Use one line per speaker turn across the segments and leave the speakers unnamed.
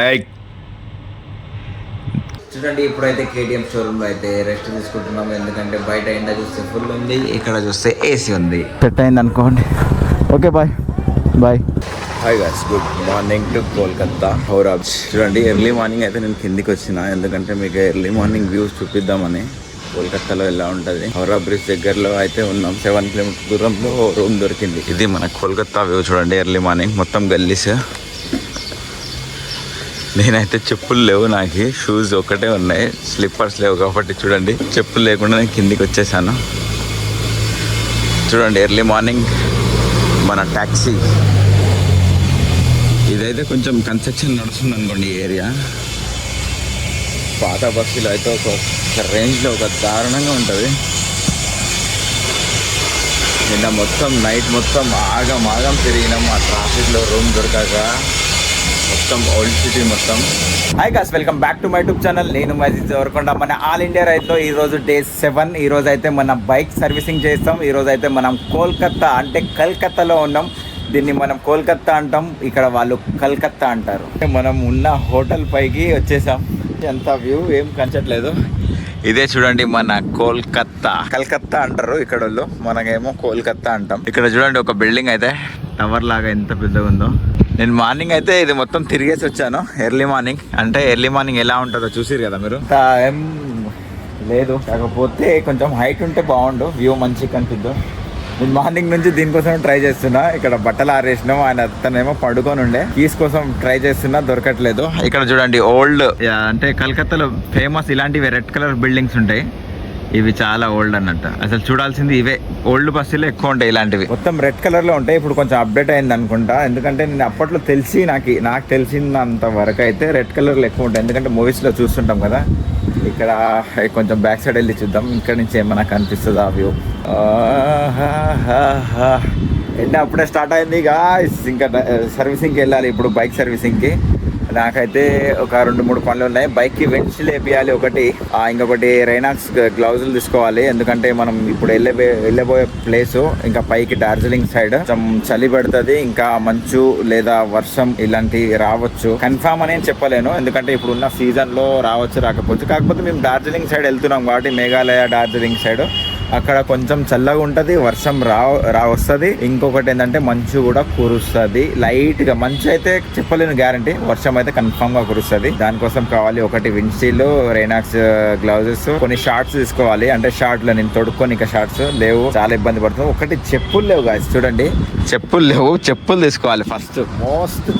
ఏయ్.
చూడండి ఇప్పుడైతే కేటీఎం షోరూమ్లో అయితే రెస్ట్ తీసుకుంటున్నాం ఎందుకంటే బయట ఎండ చూస్తే ఫుల్ ఉంది ఇక్కడ చూస్తే ఏసీ ఉంది.
సెట్ అయింది అనుకోండి okay bye bye
hi guys good morning to Kolkata Howrah చూడండి ఎర్లీ మార్నింగ్ అయితే నేను కిందికి వచ్చిన. ఎందుకంటే మీకు ఎర్లీ మార్నింగ్ వ్యూస్ చూపిద్దామని కోల్కత్తాలో ఎలా ఉంటుంది? హౌరా బ్రిడ్జ్ దగ్గరలో అయితే ఉన్నాం. సెవెన్ కిలోమీటర్ దూరంలో రూమ్ దొరికింది. ఇది మన కోల్కత్తా వ్యూ చూడండి ఎర్లీ మార్నింగ్ మొత్తం గల్లీస్. నేనైతే చెప్పులు లేవు నాకు. షూస్ ఒకటే ఉన్నాయి. స్లిప్పర్స్ లేవు కాబట్టి చూడండి. చెప్పులు లేకుండా నేను కిందికి వచ్చేసాను. చూడండి ఎర్లీ మార్నింగ్ మన ట్యాక్సీ ఇదైతే కొంచెం కన్స్ట్రక్షన్ నడుస్తుంది అనుకోండి ఏరియా పాత బస్సులు అయితే ఒక ఒక రేంజ్లో ఒక దారుణంగా ఉంటుంది. నిన్న మొత్తం నైట్ మొత్తం ఆగం ఆగం తిరిగినాం. ఆ ట్రాఫిక్లో రూమ్ దొరకక. మొత్తం ఓల్డ్ సిటీ మొత్తం. Hi guys welcome back to my YouTube channel నేను మజీద్ జవరకొండ మన ఆల్ ఇండియా రైతులో ఈ రోజు డే సెవెన్ ఈ రోజు అయితే మన బైక్ సర్వీసింగ్ చేస్తాం. ఈ రోజు అయితే మనం కోల్కత్తా అంటే కల్కత్తాలో ఉన్నాం. దీన్ని మనం కోల్కత్తా అంటాం. ఇక్కడ వాళ్ళు కల్కత్తా అంటారు. మనం ఉన్న హోటల్ పైకి వచ్చేసాం. ఎంత వ్యూ ఏం కనచట్లేదు. ఇదే చూడండి మన కోల్కత్తా. కల్కత్తా అంటారు ఇక్కడ మనకేమో కోల్కత్తా అంటాం. ఇక్కడ చూడండి ఒక బిల్డింగ్ అయితే. టవర్ లాగా ఎంత పెద్దగా ఉందో. నేను మార్నింగ్ అయితే ఇది మొత్తం తిరిగేసి వచ్చాను. ఎర్లీ మార్నింగ్ అంటే ఎర్లీ మార్నింగ్ ఎలా ఉంటుందో చూసిరు కదా మీరు? ఏం లేదు. కాకపోతే కొంచెం హైట్ ఉంటే బాగుండు. వ్యూ మంచిగా కనిపిద్దు. నేను మార్నింగ్ నుంచి దీనికోసం ట్రై చేస్తున్నా. ఇక్కడ బట్టలు ఆరేసినాం. ఆయన అతనేమో పడుకొని ఉండే. కీస్ కోసం ట్రై చేస్తున్నా. దొరకట్లేదు. ఇక్కడ చూడండి ఓల్డ్ అంటే కలకత్తాలో ఫేమస్ ఇలాంటివి రెడ్ కలర్ బిల్డింగ్స్ ఉంటాయి. ఇవి చాలా ఓల్డ్ అన్నట్టు. అసలు చూడాల్సింది ఇవే. ఓల్డ్ బస్సులు ఎక్కువ ఉంటాయి ఇలాంటివి. మొత్తం రెడ్ కలర్లో ఉంటాయి. ఇప్పుడు కొంచెం అప్డేట్ అయింది అనుకుంటా. ఎందుకంటే నేను అప్పట్లో తెలిసి నాకు నాకు తెలిసినంత వరకు అయితే రెడ్ కలర్లో ఎక్కువ ఉంటాయి. ఎందుకంటే మూవీస్లో చూస్తుంటాం కదా. ఇక్కడ కొంచెం బ్యాక్ సైడ్ వెళ్ళి చూద్దాం. ఇక్కడ నుంచి ఏమైనా కనిపిస్తుంది ఆ వ్యూ? ఎండ అప్పుడే స్టార్ట్ అయింది గాయస్ ఇంకా సర్వీసింగ్కి వెళ్ళాలి. ఇప్పుడు బైక్ సర్వీసింగ్కి నాకైతే ఒక రెండు మూడు పనులు ఉన్నాయి. బైక్కి వెంచ్ లేపియాలి ఒకటి. ఇంకొకటి రైనాక్స్ గ్లౌజులు తీసుకోవాలి. ఎందుకంటే మనం ఇప్పుడు వెళ్ళే వెళ్ళబోయే ప్లేస్ ఇంకా పైకి డార్జిలింగ్ సైడ్ కొంచెం చలి పెడుతుంది. ఇంకా మంచు లేదా వర్షం ఇలాంటివి రావచ్చు. కన్ఫామ్ అని చెప్పలేను. ఎందుకంటే ఇప్పుడు ఉన్న రావచ్చు రాకపోవచ్చు. కాకపోతే మేము డార్జిలింగ్ సైడ్ వెళ్తున్నాం కాబట్టి మేఘాలయ డార్జిలింగ్ సైడ్ అక్కడ కొంచెం చల్లగా ఉంటుంది వర్షం రా రా వస్తుంది. ఇంకొకటి ఏంటంటే మంచు కూడా కురుస్తుంది. లైట్గా మంచు అయితే చెప్పలేను గ్యారంటీ వర్షం అయితే కన్ఫామ్గా కురుస్తుంది. దానికోసం కావాలి ఒకటి విండ్షీల్ రైనాక్స్ గ్లౌజెస్ కొన్ని షార్ట్స్ తీసుకోవాలి. అంటే షార్ట్లో నేను తొడుక్కొని ఇంకా షార్ట్స్ లేవు. చాలా ఇబ్బంది పడుతుంది ఒకటి చెప్పులు లేవు గాయస్ చూడండి. చెప్పులు లేవు చెప్పులు తీసుకోవాలి ఫస్ట్ మోస్ట్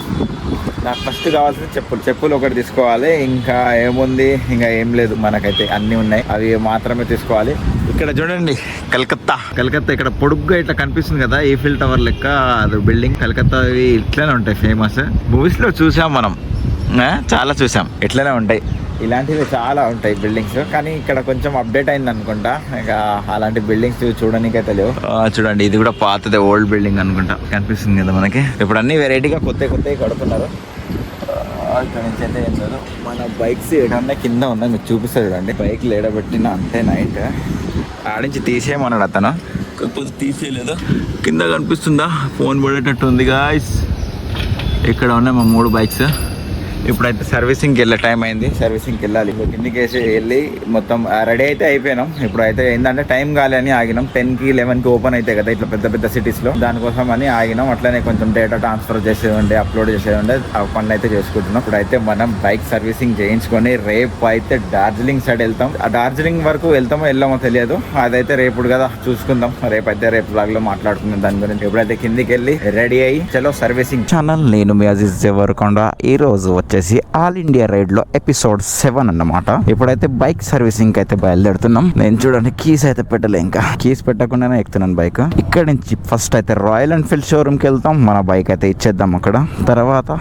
నాకు ఫస్ట్ కావాల్సిన చెప్పులు. చెప్పులు ఒకటి తీసుకోవాలి. ఇంకా ఏముంది? ఇంకా ఏం లేదు. మనకైతే అన్ని ఉన్నాయి. అవి మాత్రమే తీసుకోవాలి. ఇక్కడ చూడండి కలకత్తా. కలకత్తా ఇక్కడ పొడుగ్గా ఇట్లా కనిపిస్తుంది కదా ఈఫిల్ టవర్ లెక్క. అది బిల్డింగ్ కలకత్తా అవి ఇట్లనే ఉంటాయి ఫేమస్ మూవీస్లో చూసాం మనం. చాలా చూసాం. ఇట్లనే ఉంటాయి. ఇలాంటివి చాలా ఉంటాయి బిల్డింగ్స్ కానీ ఇక్కడ కొంచెం అప్డేట్ అయింది అనుకుంటా. ఇక అలాంటి బిల్డింగ్స్ చూడడానికి అయితే లేవు చూడండి ఇది కూడా పాతదే ఓల్డ్ బిల్డింగ్ అనుకుంటా. కనిపిస్తుంది కదా మనకి. ఇప్పుడు అన్ని వెరైటీగా కొత్త కొత్తవి కడుతున్నారు. ఇక్కడ నుంచి అయితే ఏం లేదు. మన బైక్స్ ఏడన్నా కింద ఉందా మీకు చూపిస్తా చూడండి. బైక్ లేడబెట్టిన అంతే నైట్. ఆడించి తీసేయమన్నాడు అతను. కాకపోతే తీసేయలేదు? కింద కనిపిస్తుందా? ఫోన్ పడేటట్టు ఉంది గాయస్ ఇక్కడ ఉన్నాయి మా మూడు బైక్స్? ఇప్పుడైతే సర్వీసింగ్కి వెళ్ళే టైం అయింది. సర్వీసింగ్కి వెళ్ళాలి. ఇప్పుడు కిందికి వేసి వెళ్ళి మొత్తం రెడీ అయితే అయిపోయినాం. ఇప్పుడైతే ఏంటంటే టైం కాలే అని ఆగినాం. టెన్కి లెవెన్కి ఓపెన్ అవుతాయి కదా ఇట్లా పెద్ద పెద్ద సిటీస్లో దానికోసం అని ఆగినాం. అట్లనే కొంచెం డేటా ట్రాన్స్ఫర్ చేసేది ఉండే అప్లోడ్ చేసేది ఉండే ఆ పనులు అయితే చేసుకుంటున్నాం. ఇప్పుడైతే మనం బైక్ సర్వీసింగ్ చేయించుకొని రేపు అయితే డార్జిలింగ్ సైడ్ వెళ్తాం. ఆ డార్జిలింగ్ వరకు వెళ్తామో వెళ్ళామో తెలియదు. అదైతే రేపు కదా చూసుకుందాం. రేపు అయితే రేపు లాగ్లో మాట్లాడుకుందాం దాని గురించి. ఎప్పుడైతే కిందికి వెళ్ళి రెడీ అయ్యి చలో సర్వీసింగ్ ఛానల్ నేను మీ అజీజ్ ఎవరుకొండ ఈ రోజు వచ్చేసి ఆల్ ఇండియా రైడ్లో ఎపిసోడ్ సెవెన్ అన్నమాట. ఇప్పుడైతే బైక్ సర్వీసింగ్ అయితే బయలుదేరుతున్నాం. నేను చూడండి కీస్ అయితే పెట్టలే ఇంకా. కీస్ పెట్టకుండానే ఎక్కుతున్నాను బైక్. ఇక్కడ నుంచి ఫస్ట్ అయితే రాయల్ ఎన్ఫీల్డ్ షోరూమ్కి వెళ్తాం. మన బైక్ అయితే ఇచ్చేద్దాం అక్కడ. తర్వాత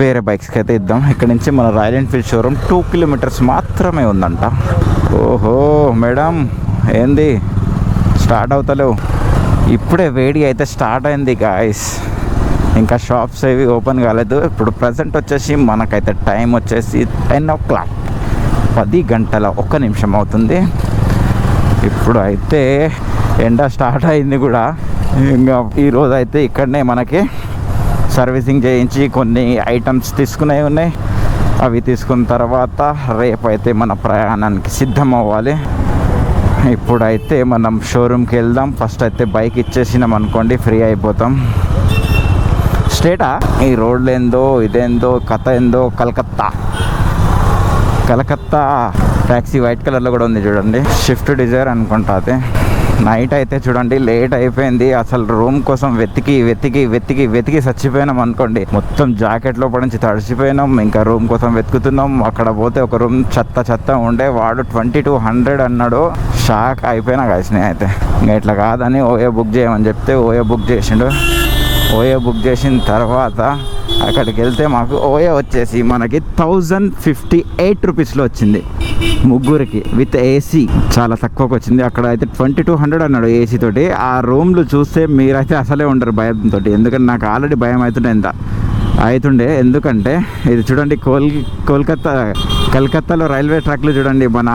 వేరే బైక్స్కి అయితే ఇద్దాం. ఇక్కడ నుంచి మన Royal Enfield showroom two kilometres మాత్రమే ఉందంట. ఓహో మేడం ఏంది? స్టార్ట్ అవుతలేవు. ఇప్పుడే వేడి అయితే స్టార్ట్ అయింది గాయస్ ఇంకా షాప్స్ ఏవి ఓపెన్ కాలేదు. ఇప్పుడు ప్రజెంట్ వచ్చేసి మనకైతే టైం వచ్చేసి టెన్ ఓ క్లాక్ పది గంటల ఒక్క నిమిషం అవుతుంది. ఇప్పుడు అయితే ఎండ స్టార్ట్ అయింది కూడా. ఇంకా ఈరోజు అయితే ఇక్కడనే మనకి సర్వీసింగ్ చేయించి కొన్ని ఐటమ్స్ తీసుకునేవి ఉన్నాయి. అవి తీసుకున్న తర్వాత రేపైతే మన ప్రయాణానికి సిద్ధం అవ్వాలి ఇప్పుడైతే మనం షోరూమ్కి వెళ్దాం. ఫస్ట్ అయితే బైక్ ఇచ్చేసినాం అనుకోండి ఫ్రీ అయిపోతాం. స్టేటా ఈ రోడ్లు ఏందో ఇదేందో కథ ఏందో కలకత్తా. కలకత్తా ట్యాక్సీ వైట్ కలర్లో కూడా ఉంది చూడండి. షిఫ్ట్ డిజైర్ అనుకుంటా అది. నైట్ అయితే చూడండి లేట్ అయిపోయింది. అసలు రూమ్ కోసం వెతికి వెతికి వెతికి వెతికి చచ్చిపోయినాం అనుకోండి. మొత్తం జాకెట్ లోపల నుంచి ఇంకా రూమ్ కోసం వెతుకుతున్నాం. అక్కడ పోతే ఒక రూమ్ చెత్త చెత్త ఉండే. వాడు ట్వంటీ టూ హండ్రెడ్ అన్నాడు. షాక్ అయిపోయినా కలిసినాయి అయితే ఇంకా ఇట్లా కాదని ఓయో బుక్ చేయమని చెప్తే ఓయో బుక్ చేసిండు. ఓయో బుక్ చేసిన తర్వాత అక్కడికి వెళ్తే మాకు ఓయో వచ్చేసి మనకి థౌజండ్ ఫిఫ్టీ ఎయిట్ రూపీస్లో వచ్చింది ముగ్గురికి విత్ ఏసీ. చాలా తక్కువకి వచ్చింది. అక్కడ అయితే ట్వంటీ టూ హండ్రెడ్ అన్నాడు ఏసీ తోటి. ఆ రూమ్లు చూస్తే మీరైతే అసలే ఉండరు భయంతో. ఎందుకంటే నాకు ఆల్రెడీ భయం అవుతుండే ఎంత అవుతుండే. ఎందుకంటే ఇది చూడండి కోల్ కోల్కత్తా కలకత్తాలో రైల్వే ట్రాక్లు చూడండి. మన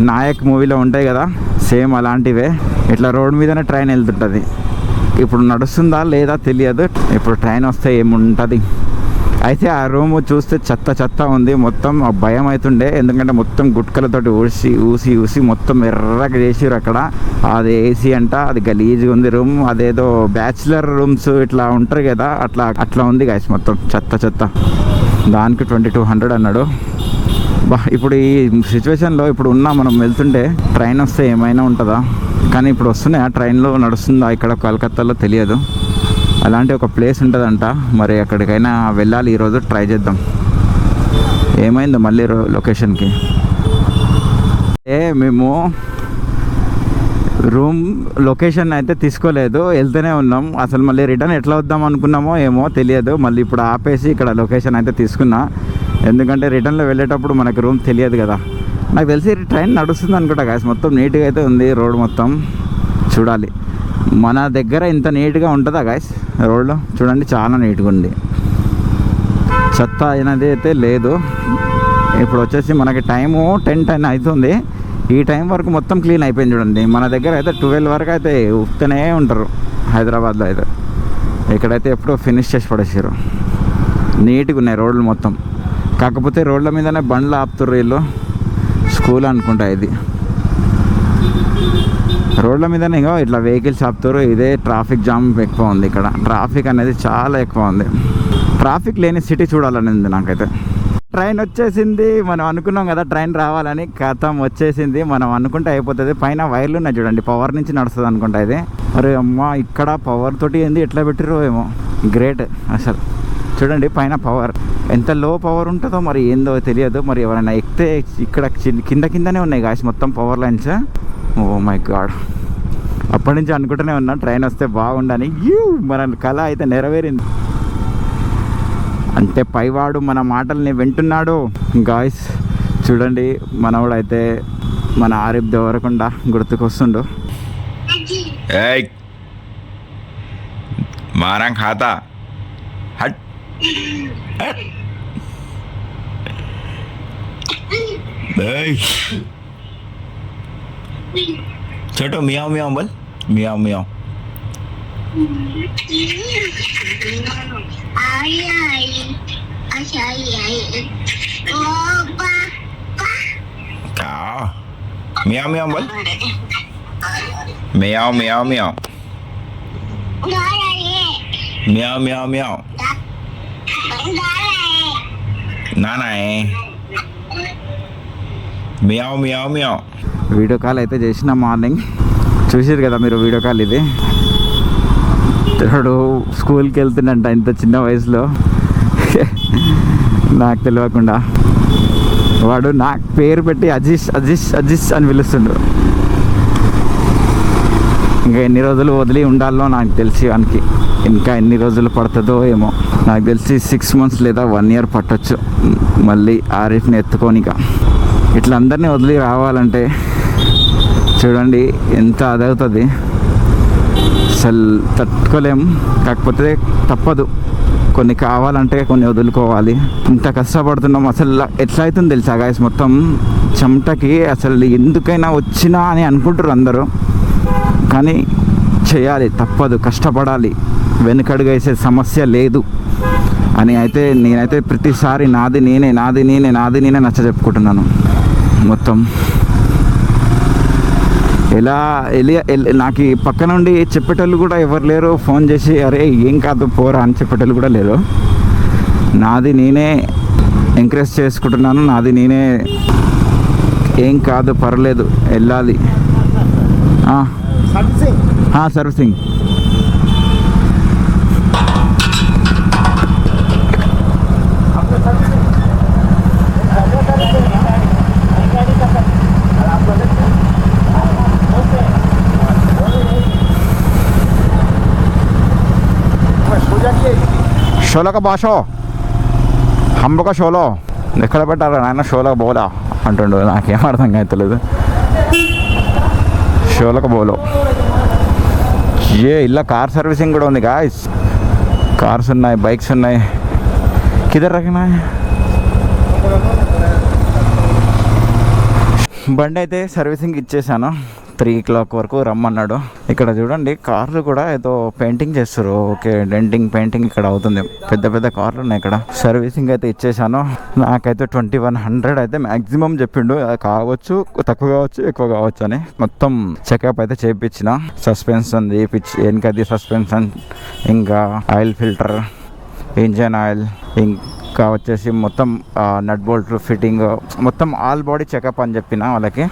నాయక్ మూవీలో ఉంటాయి కదా. సేమ్ అలాంటివే. ఇట్లా రోడ్ మీదనే ట్రైన్ వెళ్తుంటుంది. ఇప్పుడు నడుస్తుందా లేదా తెలియదు. ఇప్పుడు ట్రైన్ వస్తే ఏముంటుంది? అయితే ఆ రూమ్ చూస్తే చెత్త చెత్త ఉంది. మొత్తం ఆ భయం అవుతుండే ఎందుకంటే మొత్తం గుట్కలతోటి ఊసి ఊసి ఊసి మొత్తం ఎర్రగా చేసిరు అక్కడ. అది ఏసీ అంట అది గలీజ్గా ఉంది రూమ్. అదేదో బ్యాచిలర్ రూమ్స్ ఇట్లా ఉంటారు కదా అట్లా అట్లా ఉంది గాయస్ మొత్తం చెత్త చెత్త. దానికి ట్వంటీ టూ హండ్రెడ్ అన్నాడు. ఇప్పుడు ఈ సిచ్యువేషన్లో ఇప్పుడు ఉన్నా మనం వెళ్తుంటే ట్రైన్ వస్తే ఏమైనా ఉంటుందా? కానీ ఇప్పుడు వస్తున్నాయి? ఆ ట్రైన్లో నడుస్తుందా? ఇక్కడ కలకత్తాలో తెలియదు. అలాంటి ఒక ప్లేస్ ఉంటుందంట. మరి అక్కడికైనా వెళ్ళాలి ఈరోజు ట్రై చేద్దాం. ఏమైందో మళ్ళీ రో- లొకేషన్కి ఏ మేము రూమ్ లొకేషన్ అయితే తీసుకోలేదు. వెళ్తూనే ఉన్నాం. అసలు మళ్ళీ రిటర్న్ ఎట్లా వద్దాం అనుకున్నామో ఏమో తెలియదు. మళ్ళీ ఇప్పుడు ఆపేసి ఇక్కడ లొకేషన్ అయితే తీసుకున్నా. ఎందుకంటే రిటర్న్లో వెళ్ళేటప్పుడు మనకి రూమ్ తెలియదు కదా. నాకు తెలిసి ట్రైన్ నడుస్తుంది అనుకుంటా గాయస్ మొత్తం నీట్గా అయితే ఉంది రోడ్ మొత్తం. చూడాలి. మన దగ్గర ఇంత నీట్గా ఉంటుందా గాయస్ రోడ్లో? చూడండి చాలా నీట్గా ఉంది. చెత్త అయినది అయితే లేదు. ఇప్పుడు వచ్చేసి మనకి టైము టెన్ టెన్ అవుతుంది ఈ టైం వరకు మొత్తం క్లీన్ అయిపోయింది చూడండి. మన దగ్గర అయితే ట్వెల్వ్ వరకు అయితే ఉత్తనే ఉంటారు హైదరాబాద్లో అయితే. ఇక్కడైతే ఎప్పుడో ఫినిష్ చేసి పడేసారు. నీట్గా ఉన్నాయి రోడ్లు మొత్తం. కాకపోతే రోడ్ల మీదనే బండ్లు ఆపుతుర్రు వీళ్ళు. స్కూల్ అనుకుంటా ఇది. రోడ్ల మీదనే ఇగో ఇట్లా వెహికల్స్ ఆపుతారు ఇదే ట్రాఫిక్ జామ్ ఎక్కువ ఉంది ఇక్కడ. ట్రాఫిక్ అనేది చాలా ఎక్కువ ఉంది. ట్రాఫిక్ లేని సిటీ చూడాలని ఉంది నాకైతే. ట్రైన్ వచ్చేసింది. మనం అనుకున్నాం కదా ట్రైన్ రావాలని. కథం వచ్చేసింది. మనం అనుకుంటే అయిపోతుంది. పైన వైర్లు ఉన్నాయి చూడండి. పవర్ నుంచి నడుస్తుంది అనుకుంటా ఇది. మరి అమ్మ ఇక్కడ పవర్ తోటి ఏంది? ఎట్లా పెట్టిరో ఏమో. గ్రేట్ అసలు. చూడండి పైన పవర్ ఎంత లో పవర్ ఉంటుందో మరి ఏందో తెలియదు. మరి ఎవరైనా ఎక్కితే ఇక్కడ కింద కిందనే ఉన్నాయి కాసి మొత్తం power lines oh my god అప్పటి నుంచి అనుకుంటూనే ఉన్నా ట్రైన్ వస్తే బాగుండని. యూ మన కళ అయితే నెరవేరింది. అంటే పైవాడు మన మాటల్ని వింటున్నాడు. గాయస్ చూడండి మనవాడైతే మన ఆరిఫ్ దేవరకుండా గుర్తుకొస్తుండు.
మారం ఖాతా. హట్! છોટો મિયાઓ મિયાઓ બોલ મિયાઓ મિયાઓ
ai ai ai ai ai
ô ba ba. Cào mèo
mèo bánh mèo
mèo mèo mèo
mèo mèo
నా నాయ్ meow meow meow.
Video call అయితే చేసిన మార్నింగ్ చూసారు కదా మీరు వీడియో కాల్ ఇది? ఇతరుడు స్కూల్కి వెళ్తున్నంట ఇంత చిన్న వయసులో. నాకు తెలియకుండా. వాడు నాకు పేరు పెట్టి అజీష్ అజీష్ అజీష్ అని పిలుస్తుండు. ఇంకా ఎన్ని రోజులు వదిలి ఉండాలో నాకు తెలిసి వానికి. ఇంకా ఎన్ని రోజులు పడుతుందో ఏమో. నాకు తెలిసి సిక్స్ మంత్స్ లేదా వన్ ఇయర్ పట్టొచ్చు. మళ్ళీ ఆరిఫ్ని ఎత్తుకోనిక ఇట్లా అందరినీ వదిలి రావాలంటే చూడండి ఎంత అదవుతుంది. అసలు తట్టుకోలేం. కాకపోతే తప్పదు. కొన్ని కావాలంటే కొన్ని వదులుకోవాలి. ఇంత కష్టపడుతున్నాం అసలు ఎట్లా అవుతుంది తెలుసా గాయస్ మొత్తం చెమటకి అసలు ఎందుకైనా వచ్చినా అని అనుకుంటారు అందరూ. కానీ చేయాలి తప్పదు కష్టపడాలి. వెనుకడుగు వేసే సమస్య లేదు. అని అయితే నేనైతే ప్రతిసారి నాది నేనే నాది నేనే నాది నేనే నచ్చ చెప్పుకుంటున్నాను. మొత్తం. ఎలా ఎల్- నాకు పక్క నుండి చెప్పేటోళ్ళు కూడా ఎవరు లేరు. ఫోన్ చేసి అరే ఏం కాదు పోరా అని చెప్పేటోళ్ళు కూడా లేరు. నాది నేనే ఎంకరేజ్ చేసుకుంటున్నాను. నాది నేనే ఏం కాదు పర్లేదు వెళ్ళాలి. సర్వీసింగ్ షోలక బాషో? హంబక షోలో? ఎక్కడ పెట్టారు నాయన షోలక బోలా? అంటుండు. నాకేం అర్థం కావట్లేదు షోలక బోలో. ఏ ఇలా కార్ సర్వీసింగ్ కూడా ఉంది గాయస్ కార్స్ ఉన్నాయి బైక్స్ ఉన్నాయి. కిదర్ రకనా బండి అయితే సర్వీసింగ్ ఇచ్చేసాను. త్రీ క్లాక్ వరకు రమ్మన్నాడు. ఇక్కడ చూడండి కార్లు కూడా ఏదో పెయింటింగ్ చేస్తారు ఓకే డెంటింగ్ పెయింటింగ్ ఇక్కడ అవుతుంది. పెద్ద పెద్ద కార్లు ఉన్నాయి ఇక్కడ. సర్వీసింగ్ అయితే ఇచ్చేసాను నాకైతే ట్వంటీ వన్ హండ్రెడ్ అయితే మ్యాక్సిమం చెప్పిండు. కావచ్చు తక్కువ కావచ్చు ఎక్కువ కావచ్చు అని మొత్తం చెకప్ అయితే చేయించిన సస్పెన్షన్ చేయించి వెనకది సస్పెన్షన్ ఇంకా ఆయిల్ ఫిల్టర్ ఇంజన్ ఆయిల్ ఇంకా వచ్చేసి మొత్తం నట్ బోల్ట్ ఫిట్టింగ్ మొత్తం ఆల్ బాడీ చెకప్ అని చెప్పిన వాళ్ళకి.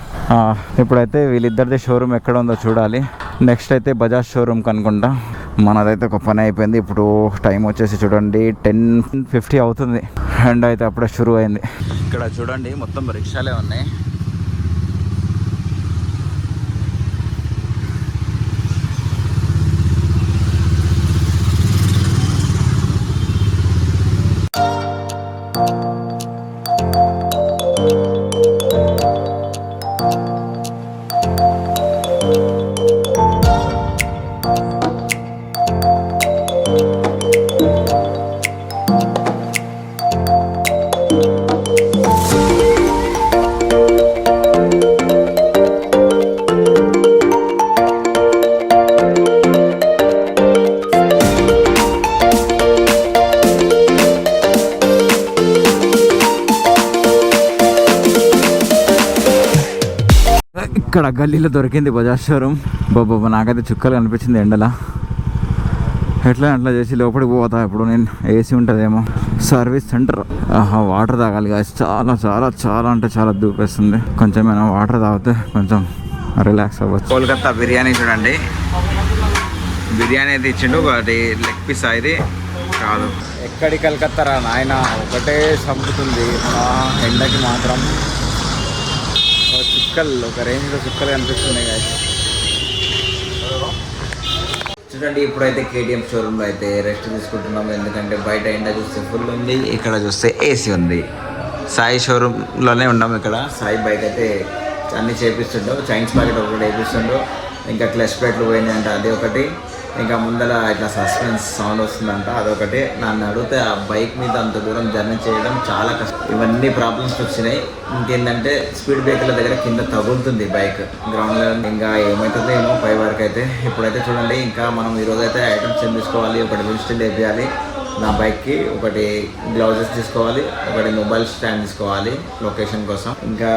ఇప్పుడైతే వీళ్ళిద్దరిది షోరూమ్ ఎక్కడ ఉందో చూడాలి. నెక్స్ట్ అయితే బజాజ్ షోరూమ్ కనుకుంటా. మనదైతే ఒక పని అయిపోయింది. ఇప్పుడు టైం వచ్చేసి చూడండి టెన్ ఫిఫ్టీ అవుతుంది. అండ్ అయితే అప్పుడే షురు అయింది. ఇక్కడ చూడండి మొత్తం రిక్షాలే ఉన్నాయి. గల్లీలో దొరికింది బజాజ్ షోరూమ్ బాబా నాకైతే చుక్కలు కనిపించింది ఎండలా. ఎట్లా అట్లా చేసి లోపలికి పోతా ఇప్పుడు నేను. ఏసీ ఉంటుందేమో. Service centre. ఆహా వాటర్ తాగాలి guys. చాలా చాలా చాలా అంటే చాలా దూపేస్తుంది. కొంచెం ఏమైనా వాటర్ తాగితే కొంచెం రిలాక్స్ అవ్వచ్చు.
కోల్కతా బిర్యానీ చూడండి. బిర్యానీ అయితే ఇచ్చిండు. ఒకటి లెగ్ పీస్ ఇది. కాదు. ఎక్కడి కలకత్తా రా నాయన? ఒకటే చంపుతుంది ఆ ఎండకి మాత్రం చుక్కలు ఒక రేంజ్లో చుక్కలు కనిపిస్తున్నాయి guys. చూడండి ఇప్పుడైతే కేటీఎం షోరూంలో అయితే రెస్ట్ తీసుకుంటున్నాము. ఎందుకంటే బయట ఎండ చూస్తే ఫుల్ ఉంది ఇక్కడ చూస్తే ఏసీ ఉంది. సాయి షోరూంలోనే ఉన్నాము ఇక్కడ. సాయి బైక్ అయితే అన్ని చేపిస్తుండో చైన్స్ ప్యాకెట్ ఒకటి వేపిస్తుండో ఇంకా క్లచ్ ప్లేట్లు పోయినాయంట అది ఒకటి. ఇంకా ముందర ఇట్లా సస్పెన్స్ సౌండ్ వస్తుందంట. అదొకటి. నన్ను అడిగితే ఆ బైక్ మీద అంత దూరం జర్నీ చేయడం చాలా కష్టం. ఇవన్నీ ప్రాబ్లమ్స్ వచ్చినాయి. ఇంకేంటంటే స్పీడ్ బ్రేకర్ల దగ్గర కింద తగులుతుంది బైక్ గ్రౌండ్లో ఇంకా ఏమవుతుందో ఏమో పై వరకు అయితే. ఇప్పుడైతే చూడండి ఇంకా మనం ఈరోజు అయితే ఐటమ్స్ ఏం తీసుకోవాలి? ఒకటి విజిటల్ వేయాలి. నా బైక్కి ఒకటి గ్లౌజెస్ తీసుకోవాలి. ఒకటి మొబైల్ స్టాండ్ తీసుకోవాలి లొకేషన్ కోసం. ఇంకా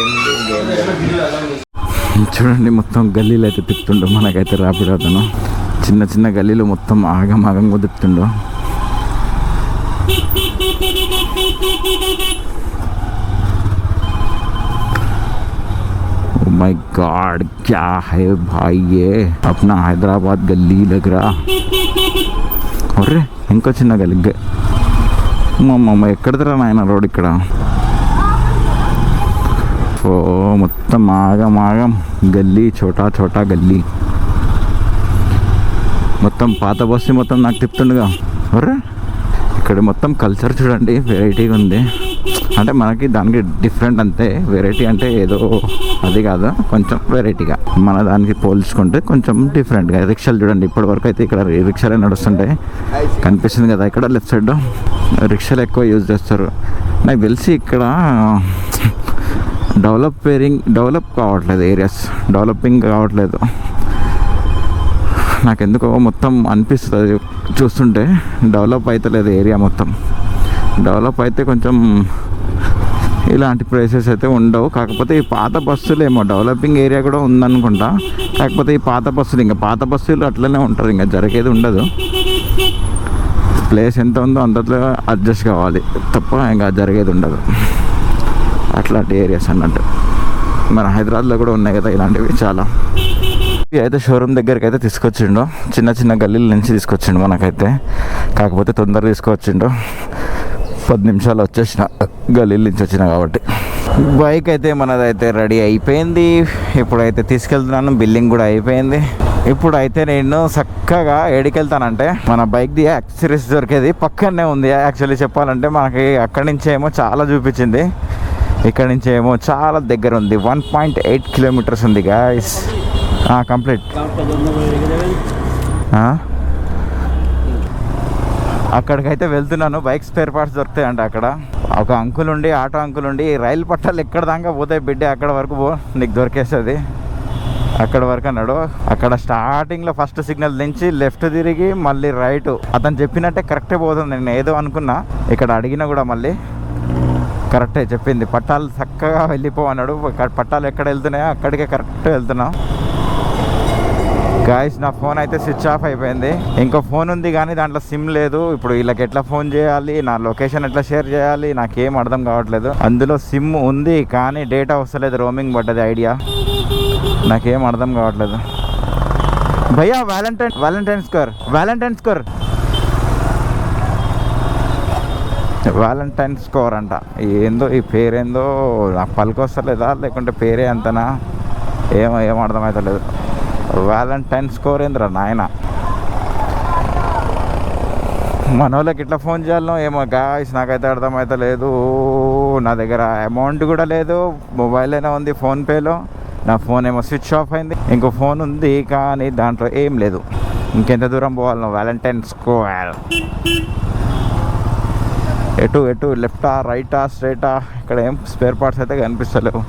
ఏంది
చూడండి మొత్తం గల్లీలు అయితే తిప్పుతుండే మనకైతే రాపిడ్ అతను చిన్న చిన్న గల్లీలో మొత్తం ఆగం ఆగంగా తిప్పుతుండో माय गॉड क्या है भाई ये अपना हैदराबाद गली लग रहा అర్రే ఇంకో చిన్న గల్లి మమ్మ ఎక్కడదిరా నాయన రోడ్ ఇక్కడ ఓ మొత్తం ఆగం ఆగం గల్లీ చోటా చోటా గల్లీ మొత్తం పాత బస్సు మొత్తం నాకు తిప్పుతుండగా ఒర్రే ఇక్కడ మొత్తం కల్చర్ చూడండి వెరైటీగా ఉంది. అంటే మనకి దానికి డిఫరెంట్ అంతే. వెరైటీ అంటే ఏదో అది కాదు కొంచెం వెరైటీగా మన దానికి పోల్చుకుంటే కొంచెం డిఫరెంట్గా రిక్షాలు చూడండి ఇప్పటి వరకు అయితే ఇక్కడ రిక్షాలే నడుస్తుంటాయి. కనిపిస్తుంది కదా ఇక్కడ లెఫ్ట్ సైడ్ రిక్షాలు ఎక్కువ యూజ్ చేస్తారు. నాకు తెలిసి ఇక్కడ డెవలపింగ్ డెవలప్ కావట్లేదు ఏరియాస్ డెవలపింగ్ కావట్లేదు. నాకు ఎందుకో మొత్తం అనిపిస్తుంది. చూస్తుంటే డెవలప్ అవుతలేదు ఏరియా మొత్తం. డెవలప్ అయితే కొంచెం ఇలాంటి ప్లేసెస్ అయితే ఉండవు. కాకపోతే ఈ పాత బస్సులు ఏమో డెవలపింగ్ ఏరియా కూడా ఉందనుకుంటా. కాకపోతే ఈ పాత బస్సులు ఇంకా పాత బస్సులు అట్లనే ఉంటుంది. ఇంకా జరిగేది ఉండదు. ప్లేస్ ఎంత ఉందో అంతట్లో అడ్జస్ట్ కావాలి. తప్ప ఇంకా జరిగేది ఉండదు. అట్లాంటి ఏరియాస్ అన్నట్టు. మన హైదరాబాద్లో కూడా ఉన్నాయి కదా ఇలాంటివి చాలా. అయితే షోరూమ్ దగ్గరికి అయితే తీసుకొచ్చిండు. చిన్న చిన్న గల్లీల నుంచి తీసుకొచ్చిండు మనకైతే. కాకపోతే తొందరగా తీసుకొచ్చిండు. పది నిమిషాలు వచ్చేసిన. గల్లీల నుంచి వచ్చిన కాబట్టి. బైక్ అయితే మనదైతే రెడీ అయిపోయింది. ఇప్పుడైతే తీసుకెళ్తున్నాను. బిల్లింగ్ కూడా అయిపోయింది. ఇప్పుడు అయితే నేను చక్కగా ఏడికెళ్తానంటే మన బైక్ది యాక్సరీస్ దొరికేది పక్కనే ఉంది. యాక్చువల్లీ చెప్పాలంటే మనకి అక్కడి నుంచి ఏమో చాలా చూపించింది. ఇక్కడ నుంచి ఏమో చాలా దగ్గర ఉంది. వన్ పాయింట్ ఎయిట్ కిలోమీటర్స్ ఉంది గాయస్ కంప్లీట్ అక్కడికైతే వెళ్తున్నాను. బైక్ స్పేర్ పార్ట్స్ దొరుకుతాయంట అక్కడ. ఒక అంకుల్ ఉండి ఆటో అంకుల్ ఉండి రైలు పట్టాలు ఎక్కడ దాకా పోతాయి బిడ్డ? అక్కడ వరకు పో. నీకు దొరికేస్తుంది అక్కడ వరకు అన్నాడు అక్కడ స్టార్టింగ్లో ఫస్ట్ సిగ్నల్ దించి లెఫ్ట్ తిరిగి మళ్ళీ రైట్ అతను చెప్పినట్టే కరెక్టే పోతుంది. నేను ఏదో అనుకున్నా. ఇక్కడ అడిగినా కూడా మళ్ళీ కరెక్టే చెప్పింది. పట్టాలు చక్కగా వెళ్ళిపో అన్నాడు. పట్టాలు ఎక్కడ వెళ్తున్నాయో అక్కడికే కరెక్ట్ వెళ్తున్నాం. గాయస్ నా ఫోన్ అయితే స్విచ్ ఆఫ్ అయిపోయింది. ఇంకో ఫోన్ ఉంది కానీ దాంట్లో సిమ్ లేదు. ఇప్పుడు వీళ్ళకి ఎట్లా ఫోన్ చేయాలి? నా లొకేషన్ ఎట్లా షేర్ చేయాలి? నాకేం అర్థం కావట్లేదు. అందులో సిమ్ ఉంది కానీ డేటా వస్తలేదు. రోమింగ్ పడ్డది ఐడియా నాకేం అర్థం కావట్లేదు. భయ్యా valentine valentine score valentine score valentine score అంట. ఏందో ఈ పేరేందో నాకు పలుకొస్తలేదా లేకుంటే పేరే అంతనా? ఏమో ఏం అర్థమవుతలేదు వ్యాలంటైన్ స్కోర్ ఏందిరా నాయన. మన వాళ్ళకి ఇట్లా ఫోన్ చేయాలనో ఏమో గాయస్ నాకైతే అర్థమవుతలేదు నా దగ్గర అమౌంట్ కూడా లేదు. మొబైల్ అయినా ఉంది ఫోన్పేలో నా ఫోన్ ఏమో స్విచ్ ఆఫ్ అయింది. ఇంకో ఫోన్ ఉంది కానీ దాంట్లో ఏం లేదు. ఇంకెంత దూరం పోవాలనో వ్యాలంటైన్ స్కోర్ ఎటు ఎటు లెఫ్టా రైటా స్ట్రైటా ఇక్కడ ఏం స్పేర్ పార్ట్స్ అయితే కనిపిస్తలేవు.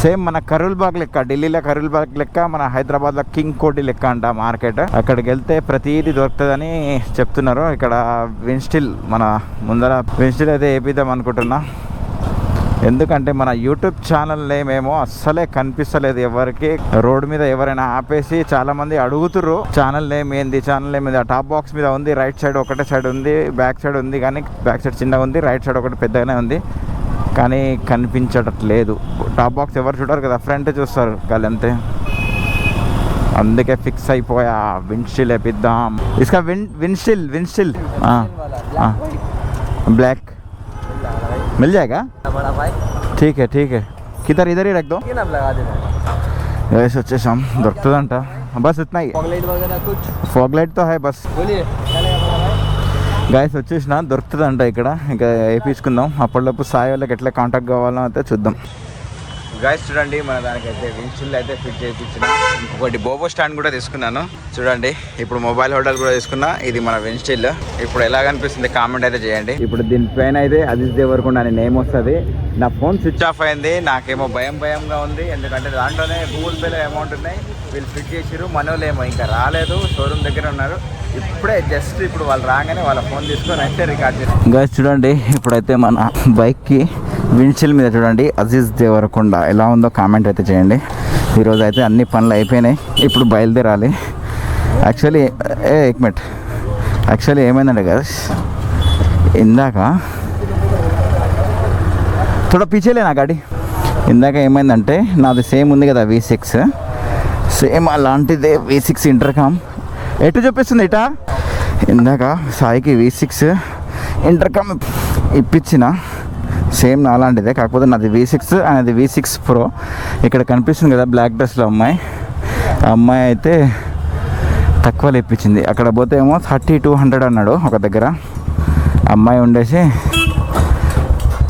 సేమ్ మన కరూల్ బాగ్ లెక్క ఢిల్లీలో కరూల్ బాగ్ లెక్క మన హైదరాబాద్లో కింగ్ కోటి లెక్క అంట మార్కెట్. అక్కడికి వెళ్తే ప్రతిదీ దొరుకుతుందని చెప్తున్నారు. ఇక్కడ విన్స్టిల్ మన ముందర విన్స్టిల్ అయితే వేపిద్దాం అనుకుంటున్నా. ఎందుకంటే మన యూట్యూబ్ ఛానల్ ఏమేమో అస్సలే కనిపిస్తలేదు ఎవరికి. రోడ్డు మీద ఎవరైనా ఆపేసి చాలా మంది అడుగుతుర్రు. ఛానల్ నేమ్ ఏంది ఛానల్ నేమ్ ఏంది ఆ టాప్ బాక్స్ మీద ఉంది రైట్ సైడ్ ఒకటే సైడ్ ఉంది బ్యాక్ సైడ్ ఉంది కానీ బ్యాక్ సైడ్ చిన్నగా ఉంది రైట్ సైడ్ ఒకటి పెద్దగానే ఉంది. కానీ కనిపించట్లేదు టాప్ బాక్స్ ఎవరు చూడరు కదా ఫ్రంట్ చూస్తారు అంతే అందుకే ఫిక్స్ అయిపోయా విండ్షీల్ వేపిద్దాం ఇసుక విన్ విండ్షీల్ విండ్షీల్ ब्लैक मिल जाएगा ठीक है ठीक है किधर इधर ही रख दो
यही
सोचे शाम दरकतదంట बस इतना ही
फॉगलाइट वगैरह कुछ
फॉगलाइट तो है बस
बोलिए
గాయస్ వచ్చేసిన దొరుకుతుందంట ఇక్కడ. ఇంకా వేయించుకుందాం అప్పటిలోపు సాయి వాళ్ళకి ఎట్లా కాంటాక్ట్ కావాలో అయితే చూద్దాం. గాయస్ చూడండి మన దానికైతే విన్చిల్ అయితే ఫిట్ చేయించిన ఇంకొకటి బోబో స్టాండ్ కూడా తీసుకున్నాను. చూడండి ఇప్పుడు మొబైల్ హోల్డర్ కూడా తీసుకున్నా. ఇది మన విన్స్టిల్ ఇప్పుడు ఎలా కనిపిస్తుంది కామెంట్ అయితే చేయండి. ఇప్పుడు దీనిపైన అయితే అజిత్ దేవరకొండ అని నేమ్ వస్తుంది. నా ఫోన్ స్విచ్ ఆఫ్ అయింది. నాకేమో భయం భయంగా ఉంది. ఎందుకంటే దాంట్లోనే గూగుల్ పేలో అమౌంట్ ఉన్నాయి. వీళ్ళు ఫిట్ చేసిరు మనోళ్ళేమో ఇంకా రాలేదు. షోరూమ్ దగ్గర ఉన్నారు. ఇప్పుడే జస్ట్ ఇప్పుడు వాళ్ళు రాగానే వాళ్ళ ఫోన్ తీసుకొని అయితే రికార్డ్ చేస్తారు గైస్ చూడండి ఇప్పుడైతే మన బైక్కి విండ్షీల్ మీద చూడండి అజీజ్ దేవరకొండ ఎలా ఉందో కామెంట్ అయితే చేయండి. ఈరోజు అయితే అన్ని పనులు అయిపోయినాయి. ఇప్పుడు బయలుదేరాలి. యాక్చువల్లీ ఏ ఎక్ మినిట్. యాక్చువల్లీ ఏమైందంటే కదా ఇందాక తోడ పీచేలే నా గాడి. ఇందాక ఏమైందంటే నాది సేమ్ ఉంది కదా వి సిక్స్ సేమ్ అలాంటిదే వి సిక్స్ ఇంటర్కామ్ ఎటు చూపిస్తుంది ఇట? ఇందాక సాయికి వి సిక్స్ ఇంటర్కమ్ ఇప్పించిన. సేమ్ అలాంటిదే కాకపోతే నాది వి సిక్స్ అనేది వి సిక్స్ ప్రో ఇక్కడ కనిపిస్తుంది కదా బ్లాక్ డ్రెస్లో అమ్మాయి. ఆ అమ్మాయి అయితే తక్కువలో ఇప్పించింది. అక్కడ పోతే ఏమో థర్టీ టూ హండ్రెడ్ అన్నాడు ఒక దగ్గర. అమ్మాయి ఉండేసి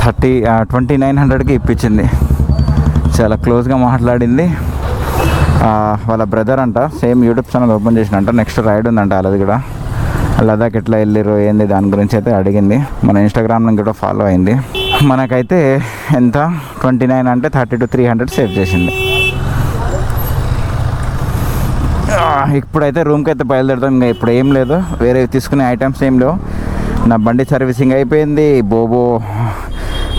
థర్టీ ట్వంటీ నైన్ హండ్రెడ్కి ఇప్పించింది. చాలా క్లోజ్గా మాట్లాడింది. వాళ్ళ బ్రదర్ అంట సేమ్ యూట్యూబ్ ఛానల్ ఓపెన్ చేసినంట నెక్స్ట్ రైడ్ ఉందంట వాళ్ళది కూడా లదాఖ్ ఎట్లా వెళ్ళారు ఏంది దాని గురించి అయితే అడిగింది. మన ఇన్స్టాగ్రామ్లో కూడా ఫాలో అయింది. మనకైతే ఎంత? ట్వంటీ నైన్ అంటే thirty two three hundred save చేసింది. ఇప్పుడైతే రూమ్కి అయితే బయలుదేరుతాం ఇంకా ఇప్పుడు ఏం లేదు. వేరే తీసుకునే ఐటమ్స్ ఏం లేవు. నా బండి సర్వీసింగ్ అయిపోయింది. బోబో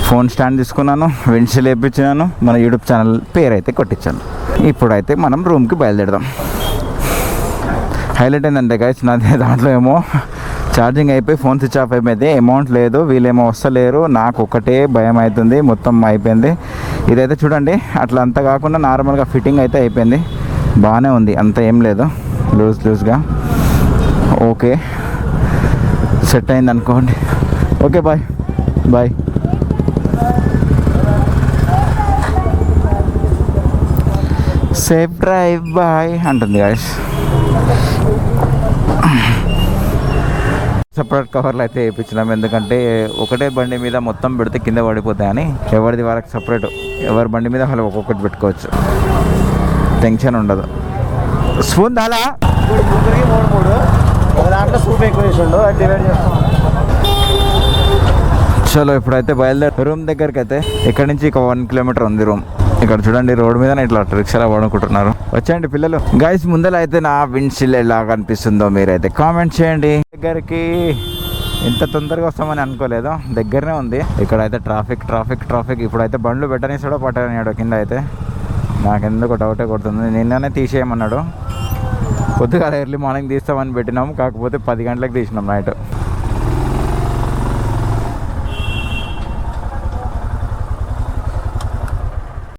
ఫోన్ స్టాండ్ తీసుకున్నాను వెన్సిల్ వేయించినాను మన యూట్యూబ్ ఛానల్ పేరు అయితే కొట్టించాను. ఇప్పుడైతే మనం రూమ్కి బయలుదేరదాం. హైలైట్ ఏంటంటే గైస్ నాది దాంట్లో ఏమో ఛార్జింగ్ అయిపోయి ఫోన్ స్విచ్ ఆఫ్ అయిపోయింది. అమౌంట్ లేదు వీళ్ళేమో వస్తలేరు. నాకు ఒకటే భయం అవుతుంది మొత్తం అయిపోయింది. ఇదైతే చూడండి అట్లా అంత కాకుండా నార్మల్గా ఫిట్టింగ్ అయితే అయిపోయింది. బాగానే ఉంది అంత ఏం లేదు. లూజ్ లూజ్గా ఓకే సెట్ అయింది అనుకోండి okay bye bye safe drive bye అంటుంది గాయస్ సపరేట్ కవర్లు అయితే వేయించినాం. ఎందుకంటే ఒకటే బండి మీద మొత్తం పెడితే కింద పడిపోతాయని ఎవరిది వాళ్ళకి సపరేట్ ఎవరి బండి మీద వాళ్ళు ఒక్కొక్కటి పెట్టుకోవచ్చు. టెన్షన్ ఉండదు. స్పూన్ దాలా
మూడు మూడు దాంట్లో సూప్ ఎక్కువ వేసిండు అది డివైడ్ చేస్తాం
చలో ఇప్పుడైతే బయలుదేరి రూమ్ దగ్గరికి అయితే ఇక్కడ నుంచి? ఒక వన్ కిలోమీటర్ ఉంది రూమ్ ఇక్కడ చూడండి రోడ్ మీద ఇట్లా రిక్షాలో పడుకుంటున్నారు. వచ్చేయండి పిల్లలు. గైస్ ముందర అయితే నా విండ్షీల్డ్ ఎలా కనిపిస్తుందో మీరైతే కామెంట్ చేయండి. దగ్గరికి ఇంత తొందరగా వస్తామని అనుకోలేదు. దగ్గరనే ఉంది. ఇక్కడ అయితే ట్రాఫిక్ ట్రాఫిక్ ట్రాఫిక్ ఇప్పుడైతే బండ్లు పెట్టనిస్తాడో పట్టనియాడో కింద అయితే నాకెందుకు డౌటే కొడుతుంది. నిన్ననే తీసేయమన్నాడు. పొద్దుగాల ఎర్లీ మార్నింగ్ తీస్తామని పెట్టినాం కాకపోతే పది గంటలకు తీసినాం నైట్